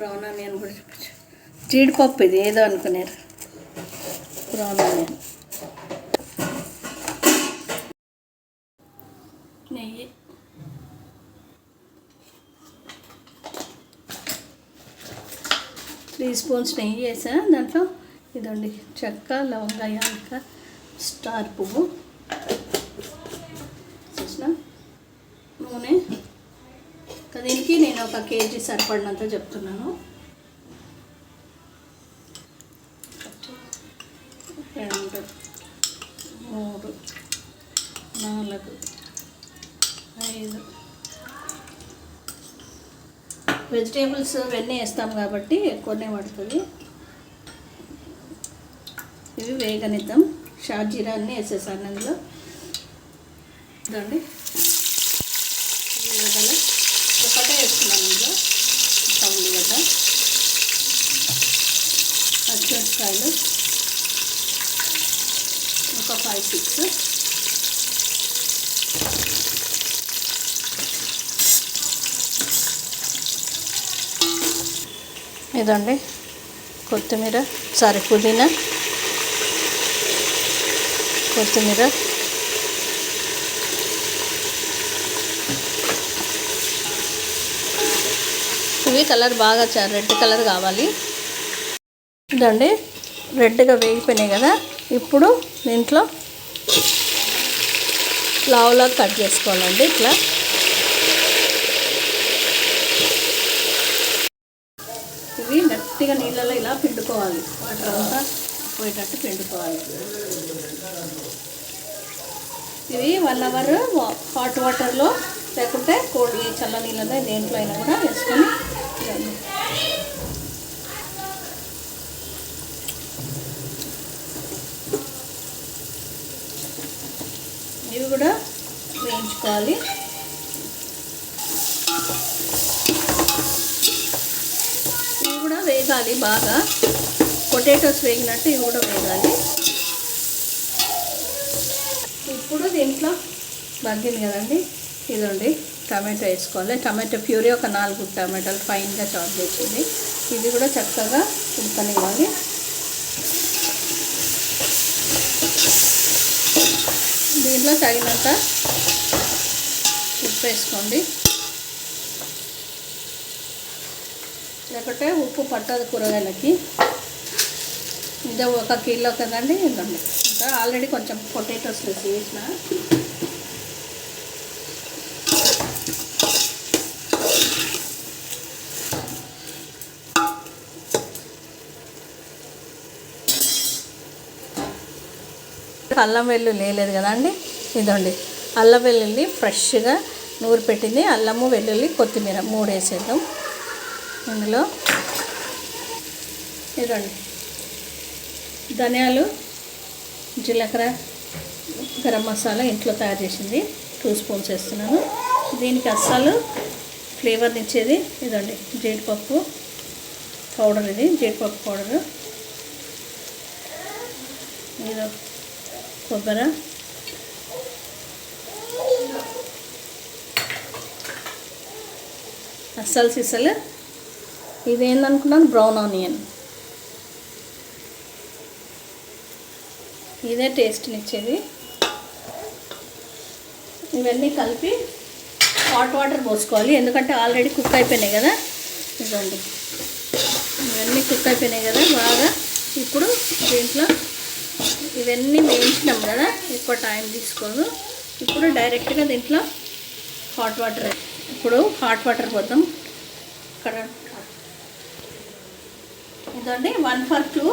Brown onion కూడా చూపించు జీడిపప్పు ఇది ఏదో అనుకున్నారు బ్రౌన్ ఆనియన్ నెయ్యి. త్రీ స్పూన్స్ నెయ్యి వేసా దాంట్లో? ఇదండి చెక్క లవంగా యాలక స్టార్ పువ్వు చూసిన నూనె ఇంకా దీనికి నేను ఒక కేజీ సరిపడినంత చెప్తున్నాను. రెండు మూడు నాలుగు ఐదు. వెజిటేబుల్స్ ఇవన్నీ వేస్తాం కాబట్టి ఎక్కువనే పడుతుంది. ఇవి వేగనిద్దాం. షాజీరా అన్నీ వేసేసాను అందులో. చూడండి ఉల్లిగడ్డలు ఒకటే వేస్తున్నాను ఇందులో అనమాట పచ్చిమిరపకాయలు ఒక ఫైవ్ సిక్స్. ఇదండి కొత్తిమీర సారీ పుదీనా కొత్తిమీర ఇవి కలర్ బాగా చా- రెడ్ కలర్ కావాలి. ఇదండి రెడ్గా వేగిపోయినాయి కదా. ఇప్పుడు దీంట్లో లావులా కట్ చేసుకోవాలండి ఇట్లా. ఇవి గట్టిగా నీళ్ళలో ఇలా పిండుకోవాలి. వాటర్ అంతా పోయేటట్టు పిండుకోవాలి. ఇవి వన్ అవర్ హాట్ వాటర్లో లేకుంటే కోడి చల్ల నీళ్ళలో దేంట్లో అయినా కూడా వేసుకొని ఇవి కూడా వేయించుకోవాలి. ఇవి కూడా వేగాలి బాగా. పొటాటోస్ వేగినట్టు ఇవి కూడా వేగాలి. ఇప్పుడు దీంట్లో మగ్గింది కదండి ఇదండి. టమాటో వేసుకోవాలి. టమాటో ప్యూరీ ఒక నాలుగు టమాటాలు ఫైన్గా చాప్ చేసింది. ఇది కూడా చక్కగా ఉడకనివ్వాలి దీంట్లో తగినంత ఉప్పు వేసుకోండి. లేకపోతే ఉప్పు పట్టదు కూరగాయలకి. ఇది ఒక కిలో కదండి ఇదండి ఇంకా ఆల్రెడీ కొంచెం పొటాటోస్ వేసిన అల్లం వెల్లుల్లి వేయలేదు కదండి ఇదండి అల్లం వెల్లుల్లి ఫ్రెష్గా నూరు పెట్టింది. అల్లము వెల్లుల్లి కొత్తిమీర మూడు వేసేద్దాం. ఇందులో ఇదండి ధనియాలు జీలకర్ర గరం మసాలా ఇంట్లో తయారు చేసింది. టూ స్పూన్స్ వేస్తున్నాను. దీనికి అస్సలు ఫ్లేవర్ని ఇచ్చేది ఇదండి జీడిపప్పు పౌడర్ ఇది జీడిపప్పు పౌడరు. ఇది కొబ్బరి. అస్సలు సిసలు. ఇదేందనుకున్నాను? Brown onion. ఇదే టేస్ట్ని ఇచ్చేది ఇవన్నీ కలిపి హాట్ వాటర్ పోసుకోవాలి. ఎందుకంటే ఆల్రెడీ కుక్ అయిపోయినాయి కదా. ఇదండి ఇవన్నీ కుక్ అయిపోయినాయి కదా బాగా. ఇప్పుడు దీంట్లో ఇవన్నీ వేయించినాం కదా ఎక్కువ టైం తీసుకోదు. ఇప్పుడు డైరెక్ట్గా దీంట్లో హాట్ వాటర్ ఇప్పుడు హాట్ వాటర్ పోతాం ఇక్కడ ఇదండి వన్ ఫర్ టూ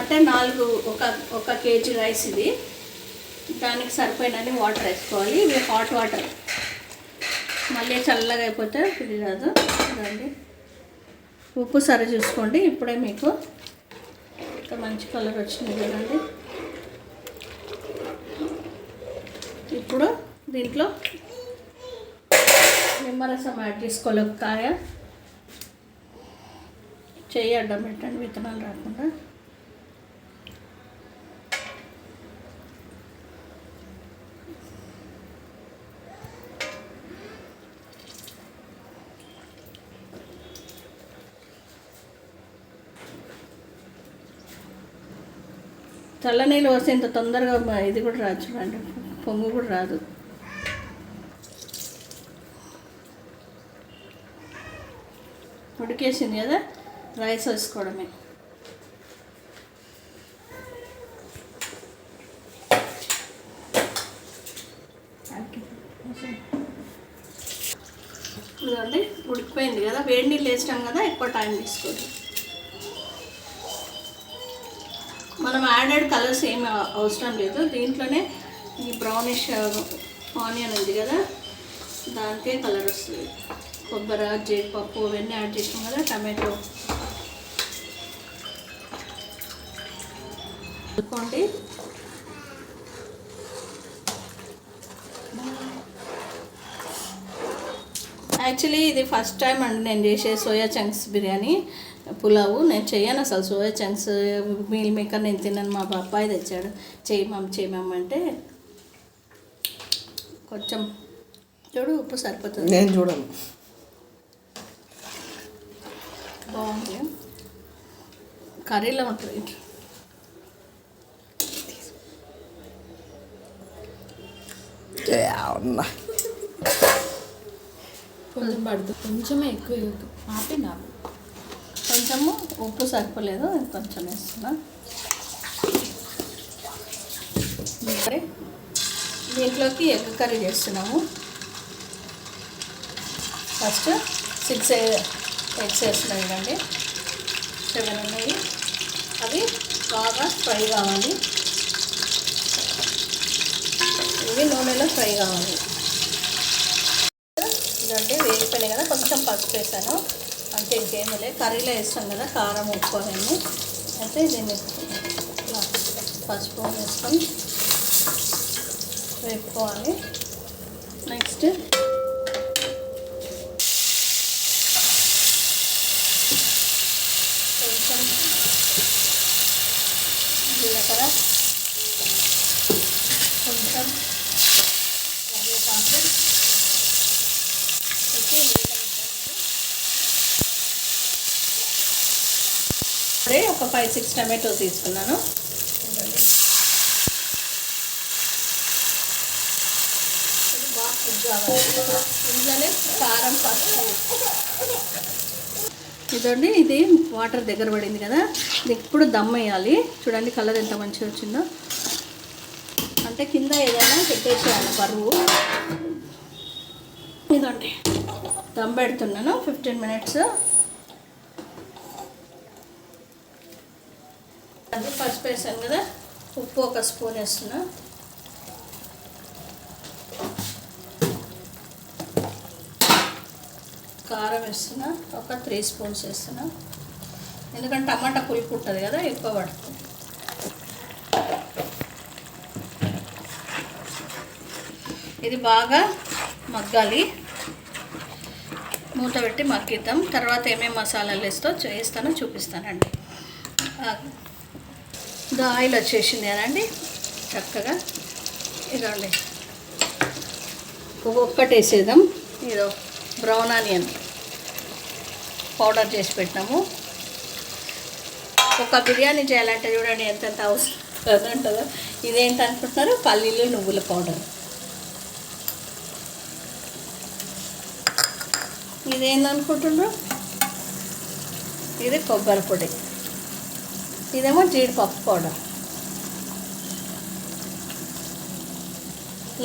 అంటే నాలుగు ఒక ఒక కేజీ రైస్ ఇది. దానికి సరిపోయినన్ని వాటర్ వేసుకోవాలి. ఇవి హాట్ వాటర్ మళ్ళీ చల్లగా అయిపోతే ఇది కాదు ఇదండి. ఉప్పు సరి చూసుకోండి. ఇప్పుడే మీకు ఇంత మంచి కలర్ వచ్చింది చూడండి ఇప్పుడు దీంట్లో నిమ్మరసం యాడ్ చేసుకోవాలి. ఒక కాయ. చెయ్యి అడ్డం పెట్టండి విత్తనాలు రాకుండా. చల్లనీళ్ళు వస్తే ఇంత తొందరగా ఇది కూడా రాదు చూడండి. పొంగు కూడా రాదు ఉడికేసింది కదా రైస్ వేసుకోవడమే చూడండి ఉడికిపోయింది కదా వేడి నీళ్ళు వేసినాం కదా ఎక్కువ టైం తీసుకోదు మనం యాడెడ్ కలర్స్ ఏమి అవసరం లేదు దీంట్లోనే ఈ బ్రౌనిష్ ఆనియన్ ఉంది కదా దానికే కలర్ వస్తుంది. కొబ్బరి జీడిపప్పు ఇవన్నీ యాడ్ చేసినాం కదా టమాటో. అనుకోండి యాక్చువల్లీ ఇది ఫస్ట్ టైం అండి నేను చేసే సోయా చంక్స్ బిర్యానీ. పులావు నేను చేయను అసలు సోయా చంక్స్ మీల్ మేకర్ నేను తిన్నాను మా అబ్బాయి తెచ్చాడు. చేయమమ్మ చేయమమ్మ అంటే కొంచెం చూడు ఉప్పు సరిపోతుంది. నేను చూడను. బాగుంది. కర్రీలో ఉంటుంది కొంచెం పడుతుంది కొంచెమే ఎక్కువ ఆపే నాకు కొంచెము ఉప్పు సరిపోలేదు కొంచెం వేస్తున్నా. మరి దీంట్లోకి ఎగ్ కర్రీ చేస్తున్నాము. ఫస్ట్ సిక్స్ ఎగ్స్ వేస్తున్నాయి కదండి. సెవెన్ ఉన్నాయి. అవి బాగా ఫ్రై కావాలి. ఇవి నూనెలో ఫ్రై కావాలి. ఇదంటే వేగిపోయినాయి కదా కొంచెం పసుపు వేసాను. అంటే ఇంకేమీ లేదు. కర్రీలో వేస్తాం కదా కారం ఉప్పు అవన్నీ. అయితే దీన్ని పసుపు వేసుకొని వేపుకోవాలి నెక్స్ట్ కొంచెం జీలకర్ర. కొంచెం కరివేపాకు. ఒక ఫైవ్ సిక్స్ టమాటోస్ తీసుకున్నాను చూడండి. ఇది బాగా కుక్ కావాలి ఇందులోనే కారం పసుపు ఇదండి ఇది వాటర్ దగ్గర పడింది కదా. ఇప్పుడు దమ్ వేయాలి. చూడండి కలర్ ఎంత మంచిగా వచ్చిందో. అంటే కింద ఏదైనా పెట్టేసేయాలి బరువు. ఇదండి దమ్ పెడుతున్నాను ఫిఫ్టీన్ మినిట్స్ అది పసుపు వేసాను కదా ఉప్పు ఒక స్పూన్ వేస్తున్నా. కారం వేస్తున్నా ఒక త్రీ స్పూన్స్ వేస్తున్నా. ఎందుకంటే టమాటా పులుపు ఉంటుంది కదా ఎక్కువ పడుతుంది. ఇది బాగా మగ్గాలి. మూత పెట్టి మగ్గిద్దాం. తర్వాత ఏమేమి మసాలాలు వేస్తో చేస్తానో చూపిస్తానండి ఆ, ఇది ఆయిల్ వచ్చేసింది కదండి. చక్కగా ఇదండి ఒక్కటేసేద్దాం వేసేద్దాం. ఇదో. బ్రౌన్ ఆనియన్ పౌడర్ చేసి పెట్టినాము. ఒక బిర్యానీ చేయాలంటే చూడండి ఎంతెంత అవసరం ఉంటుందో. ఇదేంటి అనుకుంటున్నారు? పల్లీలు నువ్వుల పౌడర్. ఇదేందనుకుంటున్నారు ఇది కొబ్బరి పొడి. ఇదేమో జీడిపప్పు పౌడర్.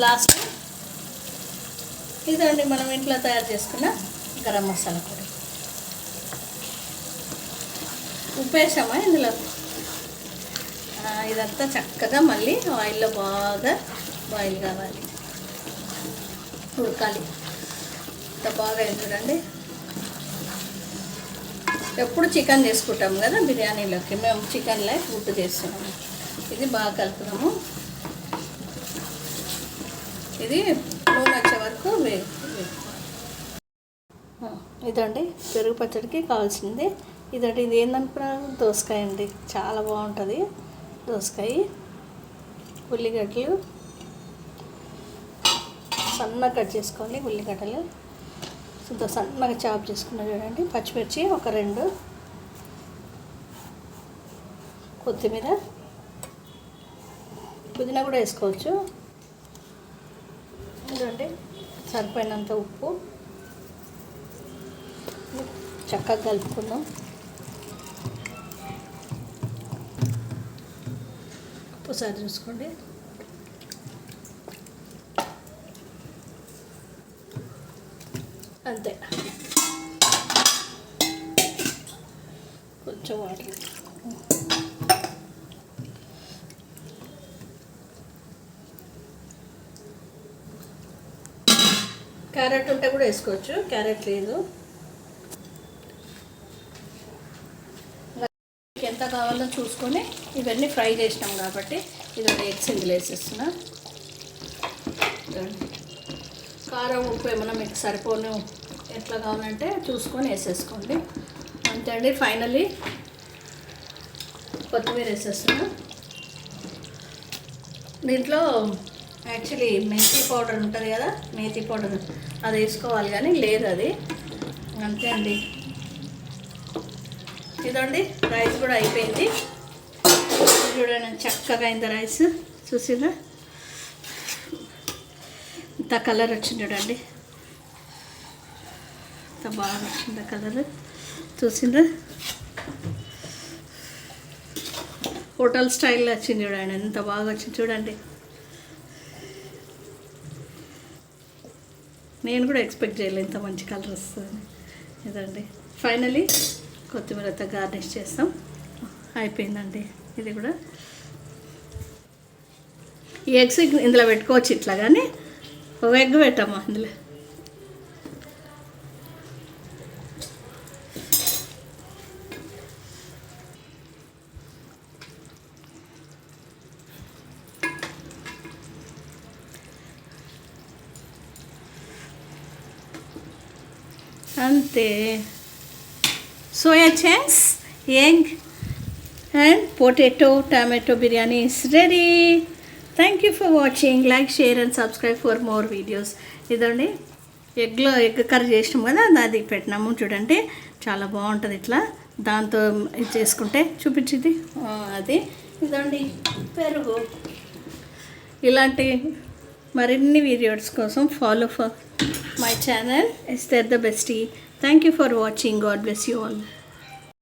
లాస్ట్ ఇదండి మనం ఇంట్లో తయారు చేసుకున్న గరం మసాలా పొడి. ఉప్పు వేసామా ఇందులో ఇదంతా చక్కగా మళ్ళీ ఆయిల్లో బాగా బాయిల్ కావాలి. ఉడకాలి. ఇంత బాగా అయింది చూడండి. ఎప్పుడు చికెన్ చేసుకుంటాం కదా బిర్యానీలోకి మేము చికెన్ లైఫ్ ఫుడ్ చేస్తున్నాము ఇది బాగా కలుపుదాము. ఇది నూనె ఇదండి పెరుగు పచ్చడికి కావాల్సింది. ఇదండి ఇది ఏందనుకున్నాను దోసకాయ అండి. చాలా బాగుంటుంది. దోసకాయ ఉల్లిగడ్డలు. సన్నగా కట్ చేసుకోవాలి ఉల్లిగడ్డలు. ఇంత సన్నగా చాప్ చేసుకున్నా చూడండి. పచ్చిమిర్చి ఒక రెండు. కొత్తిమీర. పుదీనా కూడా వేసుకోవచ్చు. ఎందుకంటే సరిపోయినంత ఉప్పు. చక్కగా కలుపుకుందాం. ఒకసారి చూసుకోండి. అంతే. కొంచెం వాటర్. క్యారెట్ ఉంటే కూడా వేసుకోవచ్చు. క్యారెట్ లేదు. మీకు ఎంత కావాలో చూసుకొని ఇవన్నీ ఫ్రై చేసినాం కాబట్టి ఇది ఒక ఎగ్స్ ఇందులో వేసేస్తున్నా. కారం ఉప్పు ఏమైనా మీకు సరిపోను ఎట్లా కావాలంటే చూసుకొని వేసేసుకోండి. అంతే అండి ఫైనలీ కొత్తిమీర వేసేస్తున్నా. దీంట్లో యాక్చువల్లీ మేథీ పౌడర్ ఉంటుంది కదా మేతి పౌడర్ అది వేసుకోవాలి కానీ లేదు అది. అంతే అండి. ఇదండి రైస్ కూడా అయిపోయింది. చూడండి చక్కగా అయింది రైస్. చూసిందా ఇంత కలర్ వచ్చింది చూడండి. ఇంత బాగా వచ్చింది కలర్. చూసిందా హోటల్ స్టైల్లో వచ్చింది చూడండి ఎంత బాగా వచ్చింది చూడండి. నేను కూడా ఎక్స్పెక్ట్ చేయలేదు ఇంత మంచి కలర్ వస్తుంది ఇదండి. ఫైనలీ కొత్తిమీరతో గార్నిష్ చేస్తాం. అయిపోయిందండి. ఇది కూడా. ఈ ఎగ్స్ ఇందులో పెట్టుకోవచ్చు ఇట్లా కానీ ఒక ఎగ్ పెట్టమ్మా ఇందులో. అంతే soya chunks young and potato tomato biryani is ready thank you for watching like share and subscribe for more videos ఇదండి. ఎగ్లో ఎగ్ కర్రీ చేసినాం కదా అది పెట్టినాము చూడండి. చాలా బాగుంటుంది ఇట్లా. దాంతో ఇది చేసుకుంటే చూపించింది. అది. ఇదండి పెరుగు. ఇలాంటి మరిన్ని వీడియోస్ కోసం follow for my channel Esther the Bestie. Thank you for watching. God bless you all.